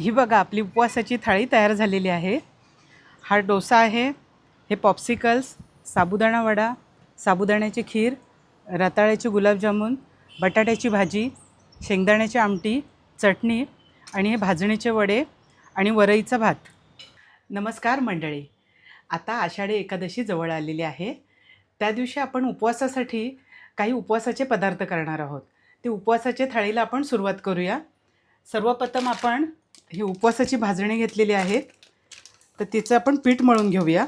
ही बघा आपली उपवासाची थाळी तयार झालेली आहे. हा डोसा आहे हे पॉप्सिकल्स साबुदाणा वडा साबुदाण्याची खीर रताळ्याची गुलाबजामुन बटाट्याची भाजी शेंगदाण्याची आमटी चटणी आणि हे भाजणीचे वडे आणि वरईचा भात. नमस्कार मंडळी. आता आषाढी एकादशी जवळ आलेली आहे. त्या दिवशी आपण उपवासासाठी काही उपवासाचे पदार्थ करणार आहोत. ते उपवासाच्या थाळीला आपण सुरुवात करूया. सर्वप्रथम आपण ही उपवासाची भाजणी घेतलेली आहे. तर तिचं आपण पीठ मळून घेऊया.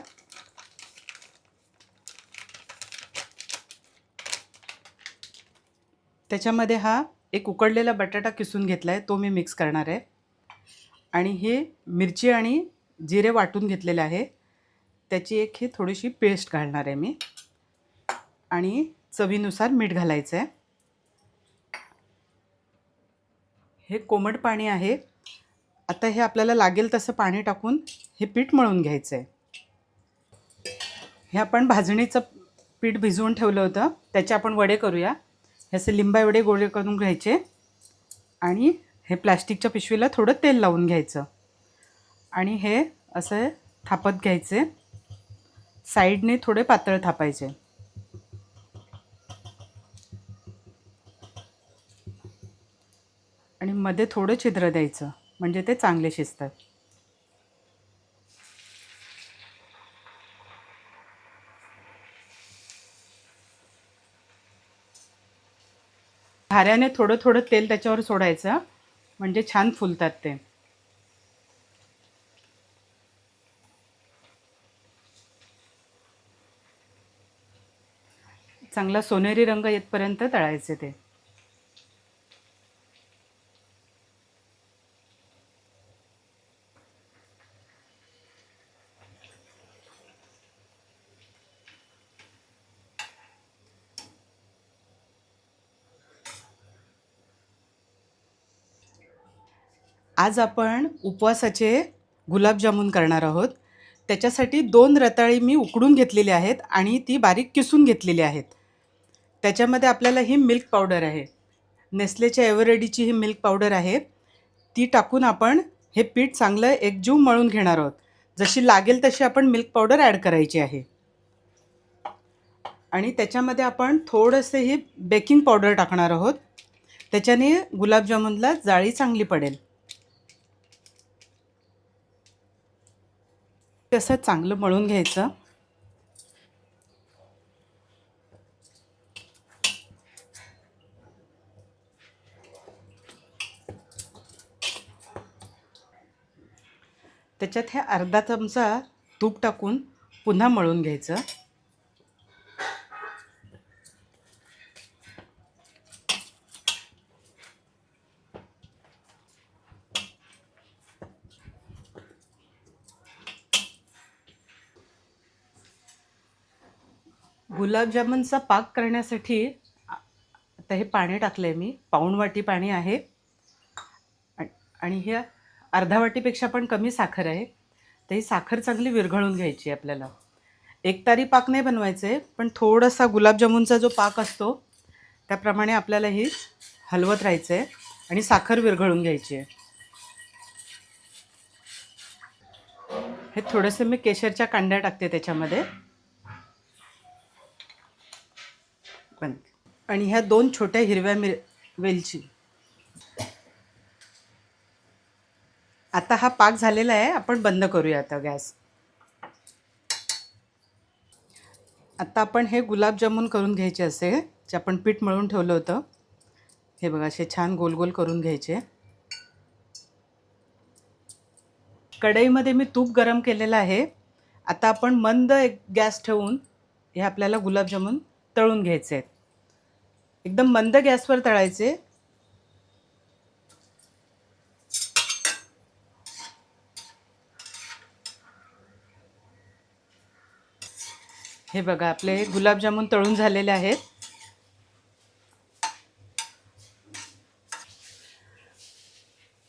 त्याच्यामध्ये हा एक उकडलेला बटाटा किसून घेतला आहे तो मी मिक्स करणार आहे. आणि हे मिरची आणि जिरे वाटून घेतलेले आहे. त्याची एक ही थोडीशी पेस्ट घालणार आहे मी. आणि चवीनुसार मीठ घालायचं आहे हे कोमट पाणी आहे. आता हे आपल्याला लागेल तसं पाणी टाकून हे पीठ मळून घ्यायचं आहे हे आपण भाजणीचं पीठ भिजवून ठेवलं होतं. त्याचे आपण वडे करूया. हे असे लिंबा वडे गोळे करून घ्यायचे. आणि हे प्लॅस्टिकच्या पिशवीला थोडं तेल लावून घ्यायचं. आणि हे असं थापत घ्यायचे. साईडने थोडे पातळ थापायचे. आणि मध्ये थोडं छिद्र द्यायचं. म्हणजे ते चांगले शिजतात. खाऱ्याने थोडं थोडं तेल त्याच्यावर सोडायचं म्हणजे छान फुलतात ते. चांगला सोनेरी रंग येतपर्यंत तळायचे ते. आज आपण उपवासाचे गुलाबजामुन करणार आहोत. त्याच्यासाठी दोन रताळी मी उकडून घेतलेली आहेत आणि ती बारीक किसून घेतलेली आहेत. त्याच्यामध्ये आपल्याला ही मिल्क पावडर आहे. नेस्लेच्या एव्हरेडीची ही मिल्क पावडर आहे. ती टाकून आपण हे पीठ चांगलं एकजीव मळून घेणार आहोत. जशी लागेल तशी आपण मिल्क पावडर ॲड करायची आहे. आणि त्याच्यामध्ये आपण थोडंसं ही बेकिंग पावडर टाकणार आहोत. त्याच्याने गुलाबजामुनला जाळी चांगली पडेल. असं चांगलं मळून घ्यायचं. त्याच्यात हे अर्धा चमचा तूप टाकून पुन्हा मळून घ्यायचं. गुलाबजामुनचा पाक करण्यासाठी आता हे पाणी टाकलं आहे मी. पाऊण वाटी पाणी आहे. आणि हे अर्धा वाटीपेक्षा पण कमी साखर आहे. तर ही साखर चांगली विरघळून घ्यायची आहे आपल्याला एकतारी पाक नाही बनवायचं आहे पण थोडासा गुलाबजामुनचा जो पाक असतो त्याप्रमाणे आपल्याला ही हलवत राहायचं आहे आणि साखर विरघळून घ्यायची आहे. हे थोडंसं मी केशरच्या कांड्या टाकते त्याच्यामध्ये. पण आणि ह्या दोन छोट्या हिरव्या मिर वेलची. आता हा पाक झालेला आहे आपण बंद करूया आता गॅस. आता आपण हे गुलाबजामुन करून घ्यायचे असे जे आपण पीठ मळून ठेवलं होतं. हे बघा असे छान गोल गोल करून घ्यायचे. कढईमध्ये मी तूप गरम केलेलं आहे. आता आपण मंद एक गॅस ठेवून हे आपल्याला गुलाबजामुन तळून घ्यायचे आहेत. एकदम मंद गॅसवर तळायचे. हे बघा आपले गुलाबजामुन तळून झालेले आहेत.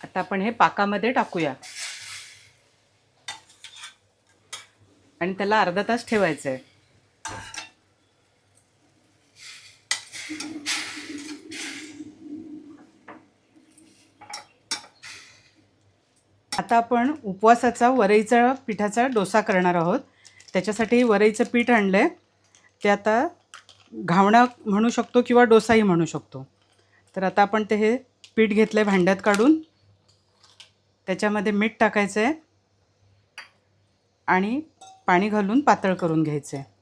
आता आपण हे पाकामध्ये टाकूया. आणि त्याला अर्धा तास ठेवायचं आहे आता आपण उपवासाचा वरईचा पिठाचा डोसा करणार आहोत. त्याच्यासाठी वरईचं पीठ आणलं आहे ते आता घावणा म्हणू शकतो किंवा डोसाही म्हणू शकतो. तर आता आपण ते हे पीठ घेतलं आहे भांड्यात काढून. त्याच्यामध्ये मीठ टाकायचं आहे आणि पाणी घालून पातळ करून घ्यायचं आहे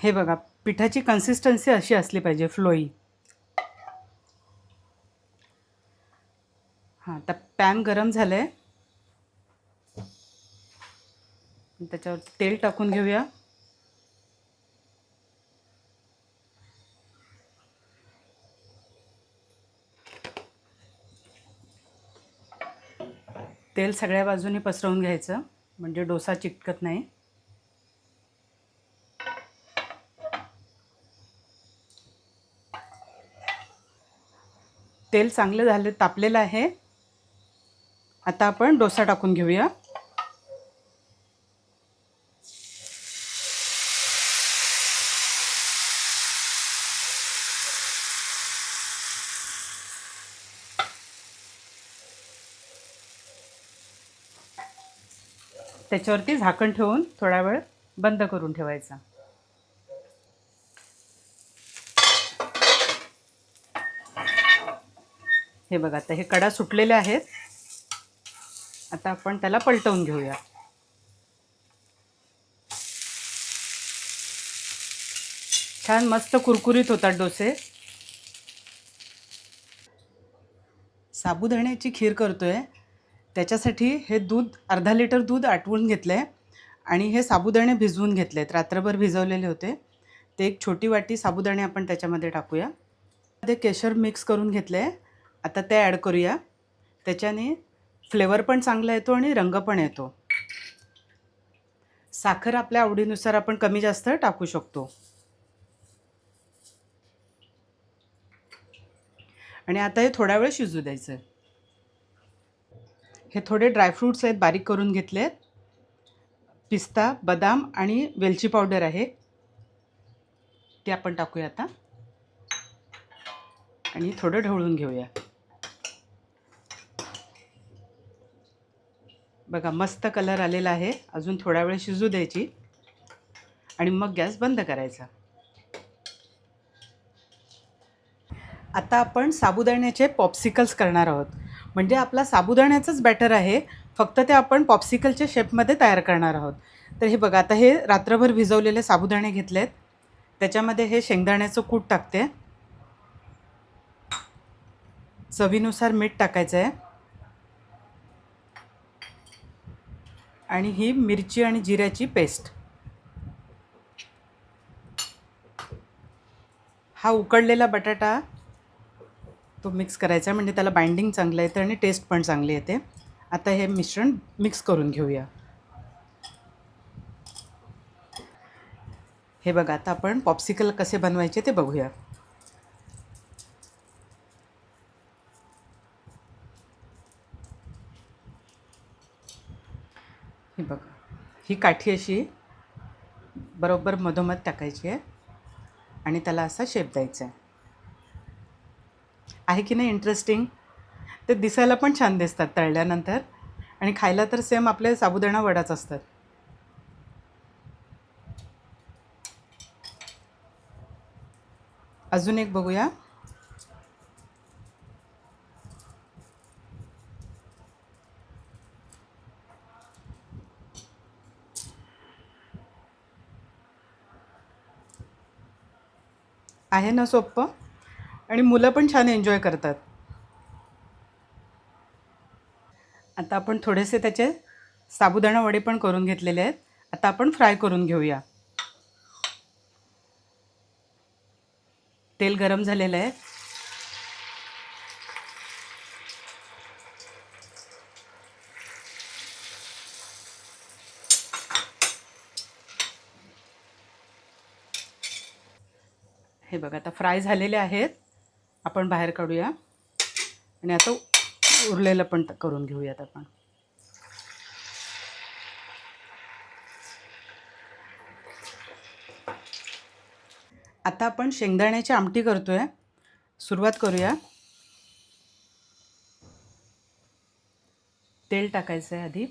हे बघा पिठाची कन्सिस्टन्सी अशी असली पाहिजे फ्लोई हां आता पॅन गरम झालं आहे त्याच्यावर तेल टाकून घेऊया. तेल सगळ्या बाजूनी पसरवून घ्यायचं म्हणजे डोसा चिटकत नाही. तेल चांगलं झालं तापलेलं आहे. आता आपण डोसा टाकून घेऊया. त्याच्यावरती झाकण ठेवून थोडा वेळ बंद करून ठेवायचा. हे बघा आता हे कडा सुटलेले आहेत. आता आपण त्याला पलटवून घेऊया. छान मस्त कुरकुरीत होतात डोसे. साबुदाण्याची खीर करतो आहे त्याच्यासाठी हे दूध अर्धा लिटर दूध आटवून घेतलं आहे आणि हे साबुदाणे भिजवून घेतले आहेत रात्रभर भिजवलेले होते. ते एक छोटी वाटी साबुदाणे आपण त्याच्यामध्ये टाकूया. ते केशर मिक्स करून घेतलं आहे आता ते ॲड करूया. त्याच्याने फ्लेवर पण चांगला येतो आणि रंग पण येतो. साखर आपल्या आवडीनुसार आपण कमी जास्त टाकू शकतो. आणि आता हे थोडा वेळ शिजू द्यायचं हे थोडे ड्रायफ्रूट्स आहेत बारीक करून घेतले आहेत पिस्ता बदाम आणि वेलची पावडर आहे. ते आपण टाकूया आता. आणि थोडं ढवळून घेऊया. बघा मस्त कलर आलेला आहे. अजून थोडा वेळ शिजू द्यायची. आणि मग गॅस बंद करायचा. आता आपण साबुदाण्याचे पॉप्सिकल्स करणार आहोत. म्हणजे आपला साबुदाण्याचंच बॅटर आहे. फक्त ते आपण पॉप्सिकलच्या शेपमध्ये तयार करणार आहोत. तर हे बघा आता हे रात्रभर भिजवलेले साबुदाणे घेतलेत. त्याच्यामध्ये हे शेंगदाण्याचं कूट टाकते. चवीनुसार मीठ टाकायचं आहे आणि ही मिरची आणि जिऱ्याची पेस्ट. हा उकडलेला बटाटा तो मिक्स करायचा आहे म्हणजे त्याला बाइंडिंग चांगलं येतं आणि टेस्ट पण चांगली येते. आता हे मिश्रण मिक्स करून घेऊया. हे बघा आता आपण पॉप्सिकल कसे बनवायचे ते बघूया ही बघा ही काठी अशी बरोबर मधोमध टाकायची आहे आणि त्याला असा शेप द्यायचा आहे. आहे की नाही इंटरेस्टिंग ते दिसायला पण छान दिसतात तळल्यानंतर. आणि खायला तर सेम आपले साबुदाणा वडाच असतात. अजून एक बघूया. आहे ना सोपं आणि मुलं पण छान एन्जॉय करतात. आता आपण थोडेसे त्याचे साबुदाणा वडे पण करून घेतलेले आहेत. आता आपण फ्राय करून घेऊया. तेल गरम झालेलं आहे. हे बघा आता फ्राय झालेले आहेत. आपण बाहेर काढूया. आणि आता उरलेलं पण करून घेऊयात आपण. आता आपण शेंगदाण्याची आमटी करतोय. सुरुवात करूया. तेल टाकायचं आहे आधी.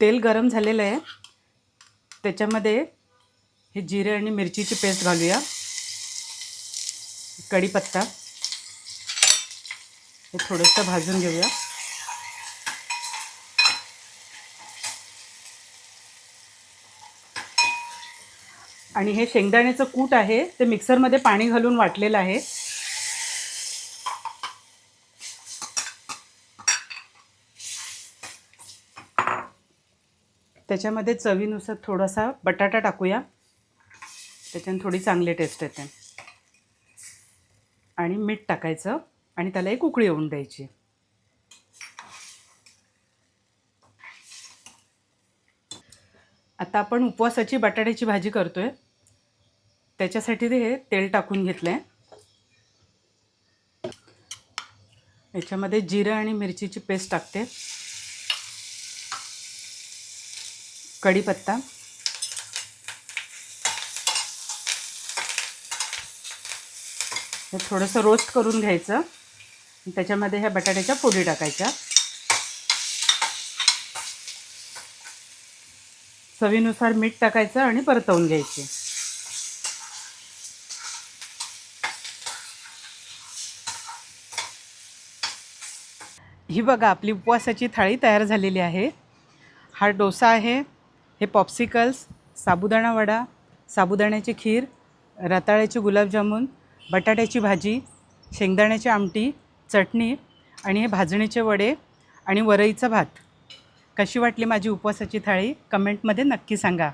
तेल गरम झालेलं आहे. त्याच्यामध्ये हे जिरे आणि मिरचीची पेस्ट घालूया. कढीपत्ता. हे थोडंसं भाजून घेऊया. आणि हे शेंगदाण्याचं कूट आहे ते मिक्सरमध्ये पाणी घालून वाटलेलं आहे. त्याच्यामध्ये चवीनुसार थोडासा बटाटा टाकूया. त्याच्याने थोडी चांगली टेस्ट येते. आणि मीठ टाकायचं. आणि त्याला एक उकळी येऊन द्यायची. आता आपण उपवासाची बटाट्याची भाजी करतोय. त्याच्यासाठी ते हे तेल टाकून घेतलं आहे याच्यामध्ये जिरं आणि मिरचीची पेस्ट टाकते. कढीपत्ता. हे थोडंसं रोस्ट करून घ्यायचं. त्याच्यामध्ये ह्या बटाट्याच्या फोडी टाकायच्या. चवीनुसार मीठ टाकायचं आणि परतवून घ्यायचे. ही बघा आपली उपवासाची थाळी तयार झालेली आहे. हा डोसा आहे. हे पॉप्सिकल्स साबुदाणा वडा साबुदाण्याची खीर रताळ्याची गुलाबजामुन बटाट्याची भाजी शेंगदाण्याची आमटी चटणी आणि हे भाजणीचे वडे आणि वरईचा भात. कशी वाटली माझी उपवासाची थाळी? कमेंटमध्ये नक्की सांगा.